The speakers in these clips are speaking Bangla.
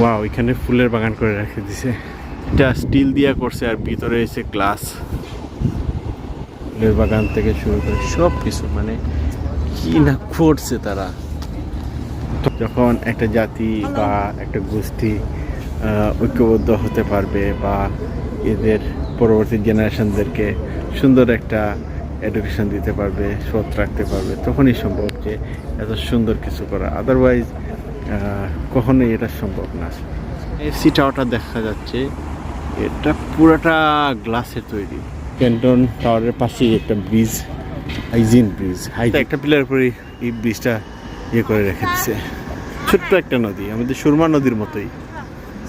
ওয়াও এখানে ফুলের বাগান করে রেখে দিছে। এটা স্টিল দিয়া করছে আর ভিতরে এসে গ্লাস ফুলের বাগান থেকে শুরু করে সব কিছু মানে কি না করছে তারা? যখন একটা জাতি বা একটা গোষ্ঠী ঐক্যবদ্ধ হতে পারবে বা এদের পরবর্তী জেনারেশনদেরকে সুন্দর একটা এডুকেশন দিতে পারবে সৎ রাখতে পারবে, তখনই সম্ভব যে এত সুন্দর কিছু করা। আদারওয়াইজ কখনোই এটা সম্ভব না। এসি টাওয়ারটা দেখা যাচ্ছে। এটা পুরোটা গ্লাসের তৈরি। ক্যান্টন টাওয়ারের পাশেই একটা ব্রিজ হাইজিন ব্রিজ হাই একটা পিলার উপরে এই ব্রিজটা ইয়ে করে রেখে দিছে। ছোট্ট একটা নদী আমাদের সুরমা নদীর মতোই।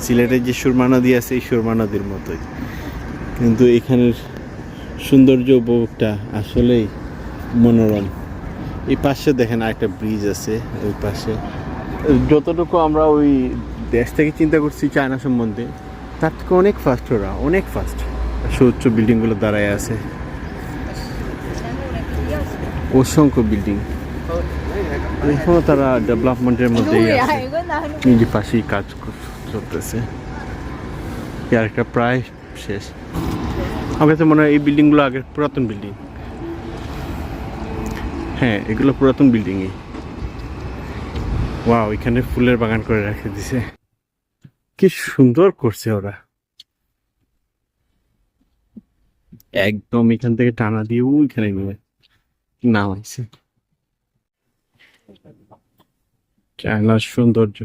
সিলেটের যে সুরমা নদী আছে এই সুরমা নদীর মতোই। কিন্তু এখানের সৌন্দর্য উপভোগটা আসলেই মনোরম। এই পাশে দেখেন একটা ব্রিজ আছে ওই পাশে। যতটুকু আমরা ওই দেশ থেকে চিন্তা করছি চায়না সম্বন্ধে তার থেকে অনেক ফাস্ট ওরা অনেক ফাস্ট সুউচ্চ বিল্ডিংগুলো দাঁড়ায় আছে। অসংখ্য বিল্ডিং এখনও তারা ডেভেলপমেন্টের মধ্যেই আছে। নিজে পাশেই কাজ চলতেছে। আর একটা প্রায় শেষ। আমার কাছে মনে হয় এই বিল্ডিংগুলো আগের পুরাতন বিল্ডিং হ্যাঁ এগুলো পুরাতন বিল্ডিংই ওয়াও এখানে ফুলের বাগান করে রেখে দিছে। কি সুন্দর করছে ওরা। একদম এখান থেকে টানা দিয়ে ওইখানে নিয়ে নামাইছে। চায়নার সৌন্দর্য।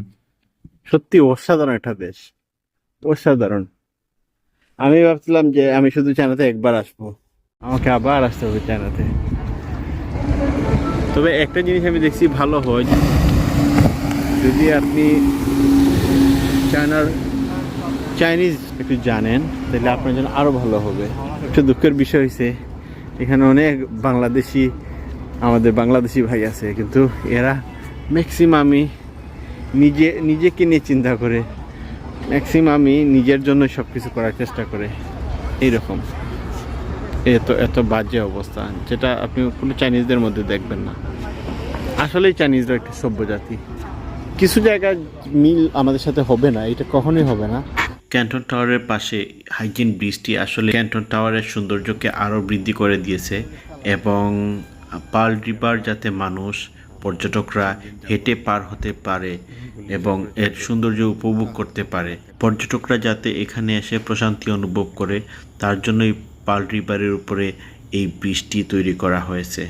সত্যি অসাধারণ একটা দেশ। অসাধারণ। আমি ভাবছিলাম যে আমি শুধু চায়নাতে একবার আসব। আমাকে আবার আসতে হবে চায়নাতে। তবে একটা জিনিস আমি দেখছি ভালো হয় যদি আপনি চায়নার চাইনিজ একটু জানেন, তাহলে আপনার জন্য আরও ভালো হবে। একটু দুঃখের বিষয় হয়েছে এখানে অনেক বাংলাদেশি, আমাদের বাংলাদেশি ভাই আছে, কিন্তু এরা ম্যাক্সিমামই নিজে, নিজেকে নিয়ে চিন্তা করে। ম্যাক্সিমামই নিজের জন্য সব কিছু করার চেষ্টা করে। এইরকম। এত এত বাজে অবস্থা, যেটা আপনি কোনো চাইনিজদের মধ্যে দেখবেন না। আসলেই চাইনিজরা একটা সভ্য জাতি। কিছু জায়গায় মিল আমাদের সাথে হবে না, এটা কখনোই হবে না। ক্যান্টন টাওয়ারের পাশে হাইজিন ব্রিজটি আসলে ক্যান্টন টাওয়ারের সৌন্দর্যকে আরও বৃদ্ধি করে দিয়েছে এবং পাল রিভার যাতে মানুষ, পর্যটকরা হেঁটে পার হতে পারে এবং এর সৌন্দর্য উপভোগ করতে পারে। পর্যটকরা যাতে এখানে এসে প্রশান্তি অনুভব করে, তার জন্যই পাল রিভারের উপরে এই ব্রিজটি তৈরি করা হয়েছে।